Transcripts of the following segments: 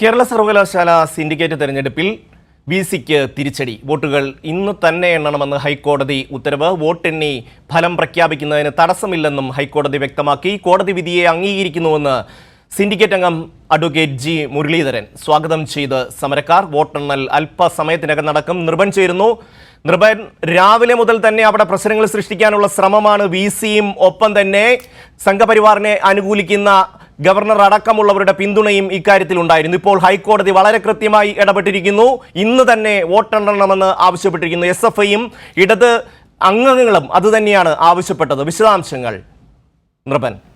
കേരള സർവകലാശാല സിൻഡിക്കേറ്റ് തെരഞ്ഞെടുപ്പിൽ വി സിക്ക് തിരിച്ചടി. വോട്ടുകൾ ഇന്ന് തന്നെ എണ്ണണമെന്ന് ഹൈക്കോടതി ഉത്തരവ്. വോട്ടെണ്ണി ഫലം പ്രഖ്യാപിക്കുന്നതിന് തടസ്സമില്ലെന്നും ഹൈക്കോടതി വ്യക്തമാക്കി. കോടതി വിധിയെ അംഗീകരിക്കുന്നുവെന്ന് സിൻഡിക്കേറ്റ് അംഗം അഡ്വക്കേറ്റ് ജി മുരളീധരൻ സ്വാഗതം ചെയ്ത് സമരക്കാർ. വോട്ടെണ്ണൽ അല്പസമയത്തിനകം നടക്കും. നിർബൻ ചേരുന്നു. നിർഭൻ രാവിലെ മുതൽ തന്നെ അവിടെ പ്രശ്നങ്ങൾ സൃഷ്ടിക്കാനുള്ള ശ്രമമാണ് വി സിയും ഒപ്പം തന്നെ സംഘപരിവാറിനെ അനുകൂലിക്കുന്ന ഗവർണർ അടക്കമുള്ളവരുടെ പിന്തുണയും ഇക്കാര്യത്തിൽ ഉണ്ടായിരുന്നു. ഇപ്പോൾ ഹൈക്കോടതി വളരെ കൃത്യമായി ഇടപെട്ടിരിക്കുന്നു. ഇന്ന് തന്നെ വോട്ടെണ്ണണമെന്ന് ആവശ്യപ്പെട്ടിരിക്കുന്നു. എസ് എഫ് ഐയും ഇടത് അംഗങ്ങളും അതുതന്നെയാണ് ആവശ്യപ്പെട്ടത്. വിശദാംശങ്ങൾ നൃപൻ.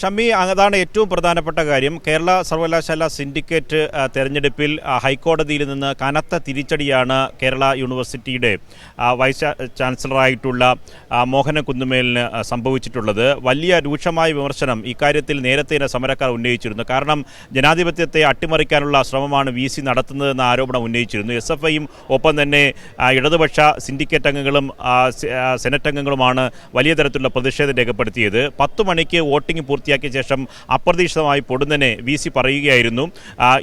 ഷമ്മി അതാണ് ഏറ്റവും പ്രധാനപ്പെട്ട കാര്യം. കേരള സർവകലാശാല സിൻഡിക്കേറ്റ് തെരഞ്ഞെടുപ്പിൽ ഹൈക്കോടതിയിൽ നിന്ന് കനത്ത തിരിച്ചടിയാണ് കേരള യൂണിവേഴ്സിറ്റിയുടെ വൈസ് ചാൻസലറായിട്ടുള്ള മോഹന കുന്നുമേലിന് സംഭവിച്ചിട്ടുള്ളത്. വലിയ രൂക്ഷമായ വിമർശനം ഇക്കാര്യത്തിൽ നേരത്തെ സമരക്കാർ ഉന്നയിച്ചിരുന്നു. കാരണം ജനാധിപത്യത്തെ അട്ടിമറിക്കാനുള്ള ശ്രമമാണ് വി സി നടത്തുന്നതെന്ന ആരോപണം ഉന്നയിച്ചിരുന്നു. എസ് എഫ് ഐയും ഒപ്പം തന്നെ ഇടതുപക്ഷ സിൻഡിക്കേറ്റ് അംഗങ്ങളും സെനറ്റ് അംഗങ്ങളുമാണ് വലിയ തരത്തിലുള്ള പ്രതിഷേധം രേഖപ്പെടുത്തിയത്. പത്ത് മണിക്ക് വോട്ടിംഗ് പൂർത്തിയാക്കിയ ശേഷം അപ്രതീക്ഷിതമായി പൊടുന്നനെ വി സി പറയുകയായിരുന്നു.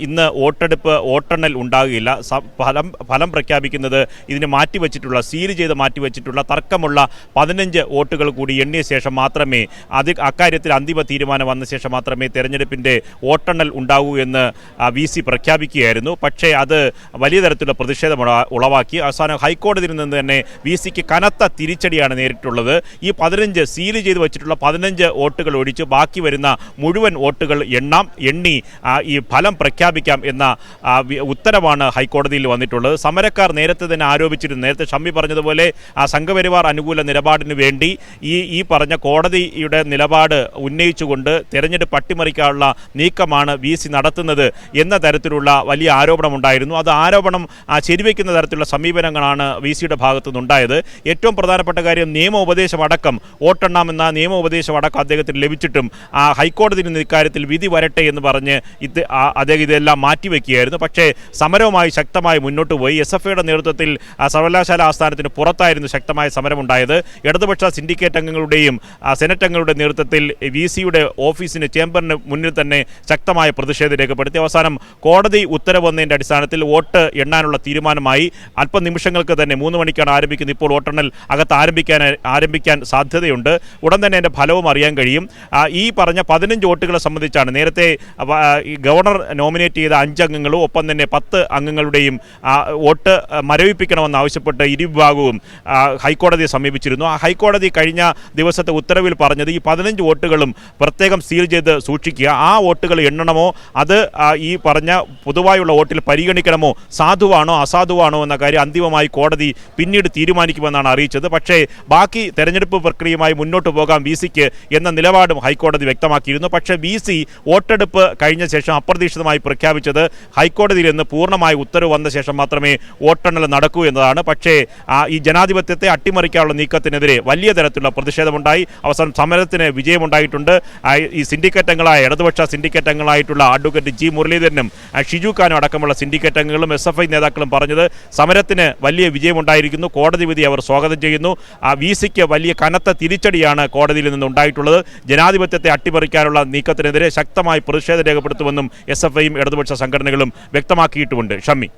ഇന്ന് വോട്ടെടുപ്പ് വോട്ടെണ്ണൽ ഉണ്ടാകുകയില്ല ഫലം ഫലം പ്രഖ്യാപിക്കുന്നത് ഇതിന് മാറ്റിവെച്ചിട്ടുള്ള സീൽ ചെയ്ത് മാറ്റിവെച്ചിട്ടുള്ള തർക്കമുള്ള പതിനഞ്ച് വോട്ടുകൾ കൂടി എണ്ണിയ ശേഷം മാത്രമേ അത് അക്കാര്യത്തിൽ അന്തിമ തീരുമാനം വന്ന ശേഷം മാത്രമേ തെരഞ്ഞെടുപ്പിന്റെ വോട്ടെണ്ണൽ ഉണ്ടാകൂ എന്ന് വി സി പ്രഖ്യാപിക്കുകയായിരുന്നു. പക്ഷേ അത് വലിയ തരത്തിലുള്ള പ്രതിഷേധം ഉളവാക്കി. അവസാനം ഹൈക്കോടതിയിൽ നിന്ന് തന്നെ വി സിക്ക് കനത്ത തിരിച്ചടിയാണ് നേരിട്ടുള്ളത്. ഈ പതിനഞ്ച് സീൽ ചെയ്ത് വെച്ചിട്ടുള്ള പതിനഞ്ച് വോട്ടുകൾ ഒഴിച്ച് ബാക്കി വരുന്ന മുഴുവൻ വോട്ടുകൾ എണ്ണാം എണ്ണി ഈ ഫലം പ്രഖ്യാപിക്കാം എന്ന ഉത്തരവാണ് ഹൈക്കോടതിയിൽ വന്നിട്ടുള്ളത്. സമരക്കാർ നേരത്തെ തന്നെ ആരോപിച്ചിരുന്നു. നേരത്തെ ഷമ്മി പറഞ്ഞതുപോലെ ആ സംഘപരിവാർ അനുകൂല നിലപാടിന് വേണ്ടി ഈ ഈ പറഞ്ഞ കോടതിയുടെ നിലപാട് ഉന്നയിച്ചുകൊണ്ട് തെരഞ്ഞെടുപ്പ് അട്ടിമറിക്കാനുള്ള നീക്കമാണ് വി സി നടത്തുന്നത് എന്ന തരത്തിലുള്ള വലിയ ആരോപണം ഉണ്ടായിരുന്നു അത് ആരോപണം ശരിവയ്ക്കുന്ന തരത്തിലുള്ള സമീപനങ്ങളാണ് വി സിയുടെ ഭാഗത്തു നിന്നുണ്ടായത് ഏറ്റവും പ്രധാനപ്പെട്ട കാര്യം നിയമോപദേശം അടക്കം. വോട്ടെണ്ണാമെന്ന നിയമോപദേശം അടക്കം അദ്ദേഹത്തിന് ലഭിച്ചിട്ടും ആ ഹൈക്കോടതിയിൽ നിന്ന് ഇക്കാര്യത്തിൽ വിധി വരട്ടെ എന്ന് പറഞ്ഞ് ഇത് അദ്ദേഹം ഇതെല്ലാം മാറ്റിവെക്കുകയായിരുന്നു. പക്ഷേ സമരവുമായി ശക്തമായി മുന്നോട്ട് പോയി. എസ് എഫ് ഐയുടെ നേതൃത്വത്തിൽ സർവകലാശാല ആസ്ഥാനത്തിന് പുറത്തായിരുന്നു ശക്തമായ സമരമുണ്ടായത്. ഇടതുപക്ഷ സിൻഡിക്കേറ്റ് അംഗങ്ങളുടെയും സെനറ്റ് അംഗങ്ങളുടെ നേതൃത്വത്തിൽ വി സിയുടെ ഓഫീസിന് ചേംബറിന് മുന്നിൽ തന്നെ ശക്തമായ പ്രതിഷേധം രേഖപ്പെടുത്തി. അവസാനം കോടതി ഉത്തരവ് വന്നതിന്റെ അടിസ്ഥാനത്തിൽ വോട്ട് എണ്ണാനുള്ള തീരുമാനമായി. അല്പനിമിഷങ്ങൾക്ക് തന്നെ മൂന്ന് മണിക്കാണ് ആരംഭിക്കുന്നത്. ഇപ്പോൾ വോട്ടെണ്ണൽ അകത്ത് ആരംഭിക്കാൻ ആരംഭിക്കാൻ സാധ്യതയുണ്ട്. ഉടൻ തന്നെ അതിന്റെ ഫലവും അറിയാൻ കഴിയും. ആ, ഈ പറഞ്ഞ പതിനഞ്ച് വോട്ടുകളെ സംബന്ധിച്ചാണ് നേരത്തെ ഗവർണർ നോമിനേറ്റ് ചെയ്ത അഞ്ച് അംഗങ്ങളും ഒപ്പം തന്നെ പത്ത് അംഗങ്ങളുടെയും വോട്ട് മരവിപ്പിക്കണമെന്ന് ആവശ്യപ്പെട്ട് ഇരുവിഭാഗവും ഹൈക്കോടതിയെ സമീപിച്ചിരുന്നു. ആ ഹൈക്കോടതി കഴിഞ്ഞ ദിവസത്തെ ഉത്തരവിൽ പറഞ്ഞത് ഈ പതിനഞ്ച് വോട്ടുകളും പ്രത്യേകം സീൽ ചെയ്ത് സൂക്ഷിക്കുക. ആ വോട്ടുകൾ എണ്ണണമോ? അത് ഈ പറഞ്ഞ പൊതുവായുള്ള വോട്ടിൽ പരിഗണിക്കണമോ? സാധുവാണോ അസാധുവാണോ എന്ന കാര്യം അന്തിമമായി കോടതി പിന്നീട് തീരുമാനിക്കുമെന്നാണ് അറിയിച്ചത്. പക്ഷേ ബാക്കി തെരഞ്ഞെടുപ്പ് പ്രക്രിയയുമായി മുന്നോട്ട് പോകാം വി സിക്ക് എന്ന നിലപാടും ഹൈക്കോടതി വ്യക്തമാക്കിയിരുന്നു. പക്ഷേ വി സി വോട്ടെടുപ്പ് കഴിഞ്ഞ ശേഷം അപ്രതീക്ഷിതമായി പ്രഖ്യാപിച്ചത് ഹൈക്കോടതിയിൽ നിന്ന് പൂർണമായി ഉത്തരവ് വന്ന ശേഷം മാത്രമേ വോട്ടെണ്ണൽ നടക്കൂ എന്നതാണ്. പക്ഷേ ഈ ജനാധിപത്യത്തെ അട്ടിമറിക്കാനുള്ള നീക്കത്തിനെതിരെ വലിയ തരത്തിലുള്ള പ്രതിഷേധമുണ്ടായി. അവസാനം സമരത്തിന് വിജയമുണ്ടായിട്ടുണ്ട്. ഈ സിൻഡിക്കേറ്റ് അംഗങ്ങളായ ഇടതുപക്ഷ സിൻഡിക്കേറ്റ് അംഗങ്ങളായിട്ടുള്ള അഡ്വക്കേറ്റ് ജി മുരളീധരനും ഷിജു ഖാനും അടക്കമുള്ള സിൻഡിക്കേറ്റ് അംഗങ്ങളും എസ് എഫ് ഐ നേതാക്കളും പറഞ്ഞത് സമരത്തിന് വലിയ വിജയമുണ്ടായിരിക്കുന്നു. കോടതി വിധി അവർ സ്വാഗതം ചെയ്യുന്നു. വി സിക്ക് വലിയ കനത്ത തിരിച്ചടിയാണ് കോടതിയിൽ നിന്ന് ഉണ്ടായിട്ടുള്ളത് ജനാധിപത്യത്തെ അട്ടിമറിക്കാനുള്ള നീക്കത്തിനെതിരെ ശക്തമായി പ്രതിഷേധം രേഖപ്പെടുത്തുമെന്നും എസ് എഫ് ഐയും ഇടതുപക്ഷ സംഘടനകളും വ്യക്തമാക്കിയിട്ടുമുണ്ട്. ഷമ്മി.